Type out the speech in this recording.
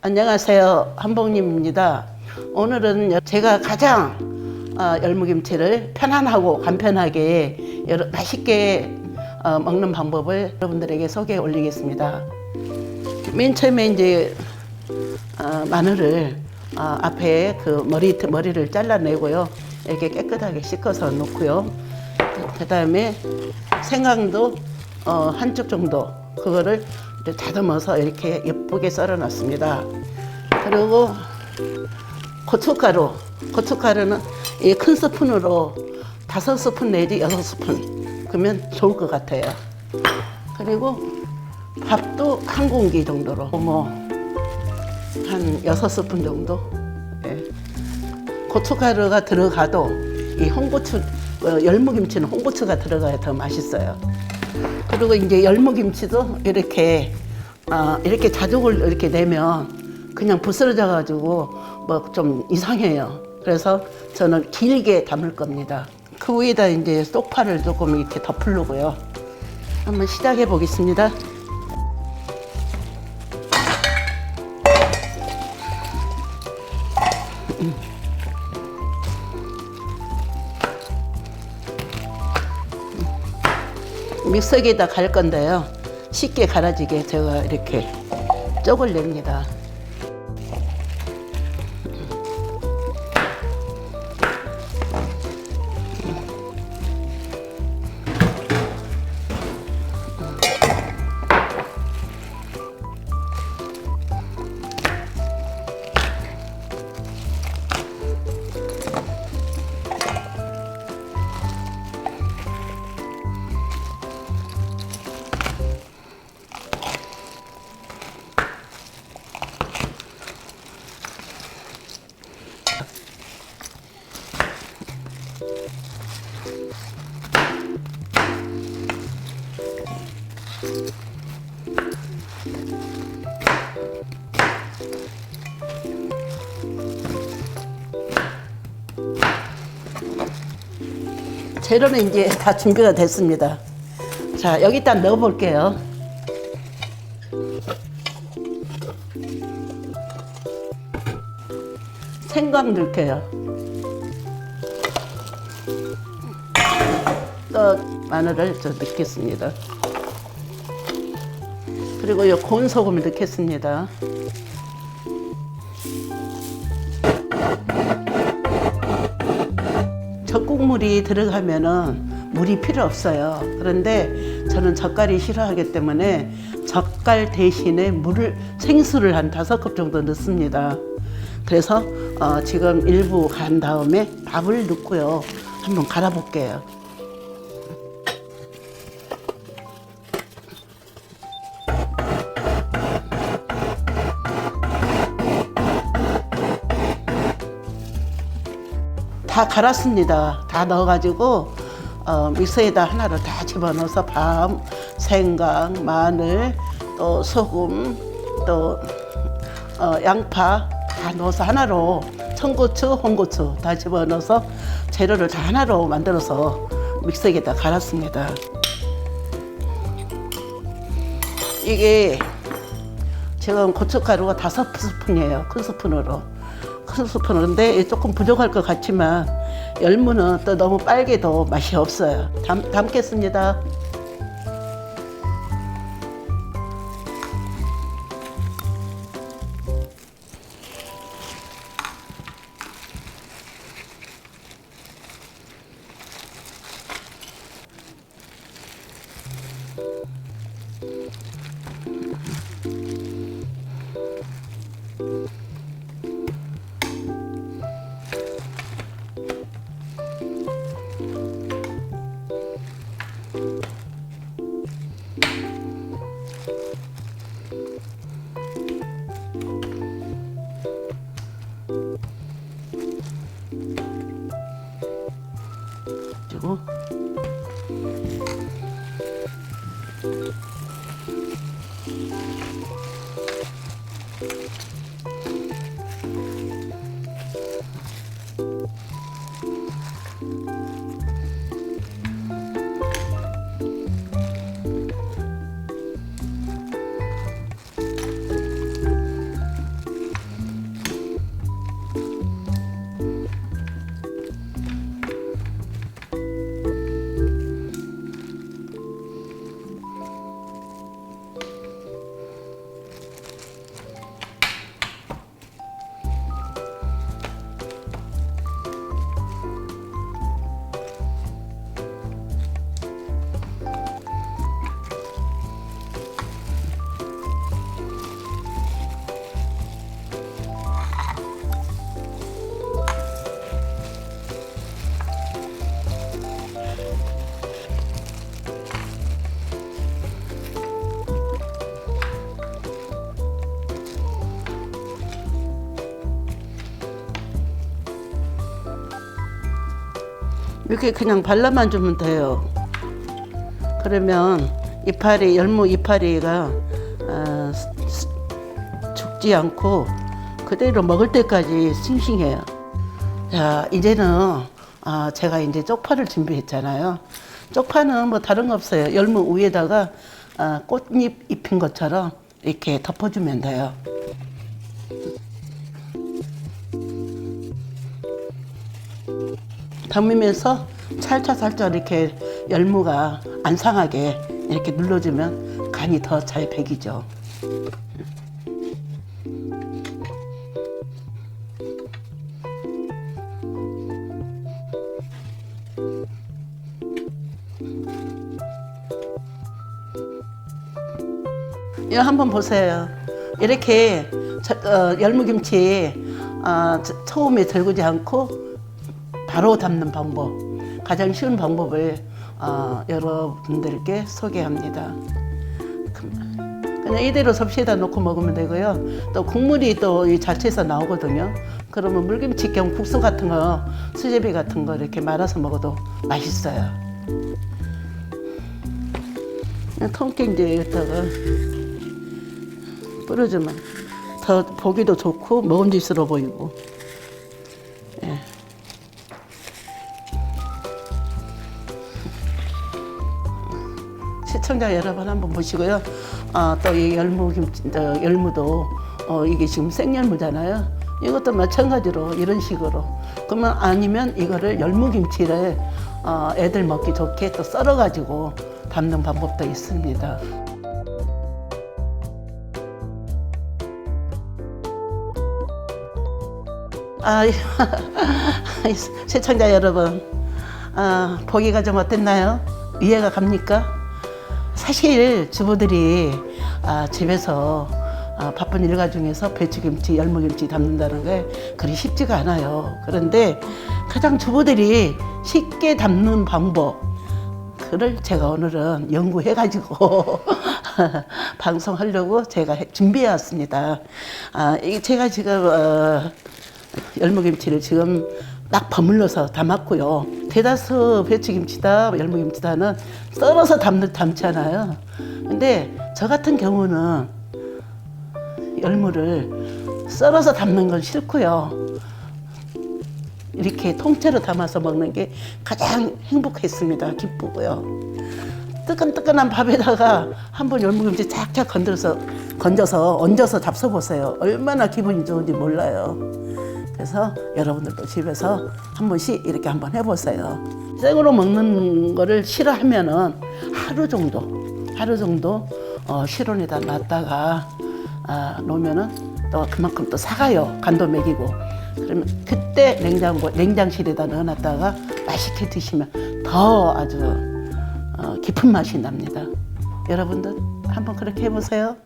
안녕하세요. 한복님입니다. 오늘은 제가 가장 어, 열무김치를 편안하고 간편하게 맛있게 어, 먹는 방법을 여러분들에게 소개해 올리겠습니다. 맨 처음에 이제 어, 마늘을 어, 앞에 그 머리 머리를 잘라내고요. 이렇게 깨끗하게 씻어서 놓고요. 그 다음에 생강도 어, 한쪽 정도 그거를 다듬어서 이렇게 예쁘게 썰어 놨습니다. 그리고 고춧가루, 고춧가루는 이 큰 스푼으로 다섯 스푼 내지 여섯 스푼 그러면 좋을 것 같아요. 그리고 밥도 한 공기 정도로 뭐한 여섯 스푼 정도. 예. 고춧가루가 들어가도 이 홍고추 어, 열무김치는 홍고추가 들어가야 더 맛있어요. 그리고 이제 열무김치도 이렇게 아, 이렇게 자죽을 이렇게 내면 그냥 부스러져 가지고 뭐 좀 이상해요. 그래서 저는 길게 담을 겁니다. 그 위에다 이제 쪽파를 조금 이렇게 덮으려고요. 한번 시작해 보겠습니다. 믹서기에다 갈 건데요. 쉽게 갈아지게 제가 이렇게 쪽을 냅니다. 재료는 이제 다 준비가 됐습니다. 자, 여기다 넣어 볼게요. 생강 넣을게요. 또 마늘을 저 넣겠습니다. 그리고 요 고운 소금을 넣겠습니다. 젓국물이 들어가면은 물이 필요 없어요. 그런데 저는 젓갈이 싫어하기 때문에 젓갈 대신에 물을 생수를 한 다섯 컵 정도 넣습니다. 그래서 어, 지금 일부 간 다음에 밥을 넣고요. 한번 갈아볼게요. 다 갈았습니다. 다 넣어가지고 어, 믹서에다 하나로 다 집어넣어서 밥, 생강, 마늘, 또 소금, 또 어, 양파 다 넣어서 하나로 청고추, 홍고추 다 집어넣어서 재료를 다 하나로 만들어서 믹서기에다 갈았습니다. 이게 지금 고춧가루가 다섯 스푼이에요. 큰 스푼으로. 큰 스푼인데 조금 부족할 것 같지만 열무는 또 너무 빨개도 맛이 없어요. 담, 담겠습니다. 그 이렇게 그냥 발라만 주면 돼요. 그러면 이파리 열무 이파리가 어, 죽지 않고 그대로 먹을 때까지 싱싱해요. 자 이제는 아, 제가 이제 쪽파를 준비했잖아요. 쪽파는 뭐 다른 거 없어요. 열무 위에다가 아, 꽃잎 입힌 것처럼 이렇게 덮어주면 돼요. 담으면서 살짝 살짝 이렇게 열무가 안 상하게 이렇게 눌러주면 간이 더 잘 배기죠. 이거 한번 보세요. 이렇게 저- 어, 열무김치 어, 저- 처음에 들구지 않고 바로 담는 방법, 가장 쉬운 방법을 어, 여러분들께 소개합니다. 그냥 이대로 섭씨에다 놓고 먹으면 되고요. 또 국물이 또 이 자체에서 나오거든요. 그러면 물김치 겸 국수 같은 거, 수제비 같은 거 이렇게 말아서 먹어도 맛있어요. 그냥 통깨 여기다가 뿌려주면 더 보기도 좋고 먹음직스러워 보이고. 시청자 여러분 한번 보시고요. 아, 또 이 열무 김치, 어, 열무도 어, 이게 지금 생열무잖아요. 이것도 마찬가지로 이런 식으로. 그러면 아니면 이거를 열무 김치를 어, 애들 먹기 좋게 또 썰어가지고 담는 방법도 있습니다. 아, 시청자 여러분, 아, 보기가 좀 어땠나요? 이해가 갑니까? 사실 주부들이 아, 집에서 아, 바쁜 일과 중에서 배추김치, 열무김치 담는다는 게 그리 쉽지가 않아요. 그런데 가장 주부들이 쉽게 담는 방법, 그를 제가 오늘은 연구해가지고 방송하려고 제가 해- 준비해왔습니다. 아, 제가 지금 어, 열무김치를 지금 딱 버물러서 담았고요. 대다수 배추김치다, 열무김치다는 썰어서 담는 담잖아요. 근데 저 같은 경우는 열무를 썰어서 담는 건 싫고요. 이렇게 통째로 담아서 먹는 게 가장 행복했습니다. 기쁘고요. 뜨끈뜨끈한 밥에다가 한번 열무김치 쫙쫙 건드려서 건져서 얹어서 잡숴보세요. 얼마나 기분이 좋은지 몰라요. 그래서 여러분들도 집에서 한 번씩 이렇게 한번 해보세요. 생으로 먹는 거를 싫어하면은 하루 정도, 하루 정도 어, 실온에다 놨다가 아, 놓으면은 또 그만큼 또 사가요. 간도 먹이고. 그러면 그때 냉장고, 냉장실에다 넣어놨다가 맛있게 드시면 더 아주 어, 깊은 맛이 납니다. 여러분들 한번 그렇게 해보세요.